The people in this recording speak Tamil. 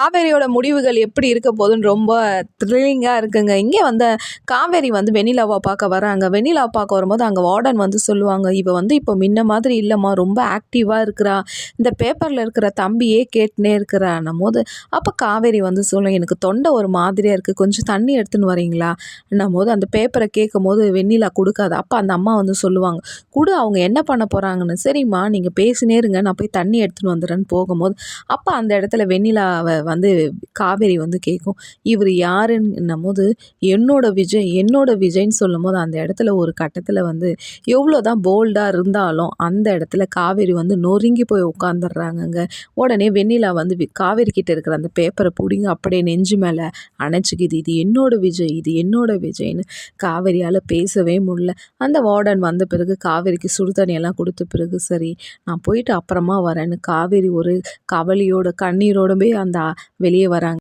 காவேரியோட முடிவுகள் எப்படி இருக்க போகுதுன்னு ரொம்ப த்ரில்லிங்காக இருக்குங்க. இங்கே வந்த காவேரி வந்து வெண்ணிலாவை பார்க்க வராங்க. வெண்ணிலா பார்க்க வரும்போது அங்கே வார்டன் வந்து சொல்லுவாங்க இவ வந்து இப்போ முன்ன மாதிரி இல்லைம்மா ரொம்ப ஆக்டிவாக இருக்கிறா. இந்த பேப்பரில் இருக்கிற தம்பியே கேட்டுனே இருக்கிறான்னும் போது அப்போ காவேரி வந்து சொல்லும் எனக்கு தொண்டை ஒரு மாதிரியாக இருக்குது கொஞ்சம் தண்ணி எடுத்துன்னு வரீங்களா? என்னும் போது அந்த பேப்பரை கேட்கும் போது வெண்ணிலா கொடுக்காது. அப்போ அந்த அம்மா வந்து சொல்லுவாங்க கொடு அவங்க என்ன பண்ண போகிறாங்கன்னு சரிம்மா நீங்கள் பேசினே இருங்க. நான் போய் தண்ணி எடுத்துன்னு வந்துடுறேன்னு. போகும்போது அப்போ அந்த இடத்துல வெண்ணிலாவை வந்து காவேரி வந்து கேட்கும் இவர் யாருன்னும் போது என்னோட விஜய் என்னோட விஜய்ன்னு சொல்லும் போது அந்த இடத்துல ஒரு கட்டத்தில் வந்து எவ்வளோ தான் போல்டாக இருந்தாலும் அந்த இடத்துல காவேரி வந்து நொறுங்கி போய் உட்காந்துடுறாங்கங்க உடனே வெண்ணிலா வந்து வி- காவேரி கிட்ட இருக்கிற அந்த பேப்பரை பிடிங்க அப்படியே நெஞ்சு மேலே அணைச்சிக்குது. இது என்னோட விஜய் இது என்னோட விஜய்னு காவேரியால் பேசவே முடியல. அந்த வார்டன் வந்த பிறகு காவேரிக்கு சுடுதண்ணியெல்லாம் கொடுத்த பிறகு சரி நான் போயிட்டு அப்புறமா வரேன்னு காவேரி ஒரு கவலையோட கண்ணீரோடவே அந்த வெளியே வராங்க.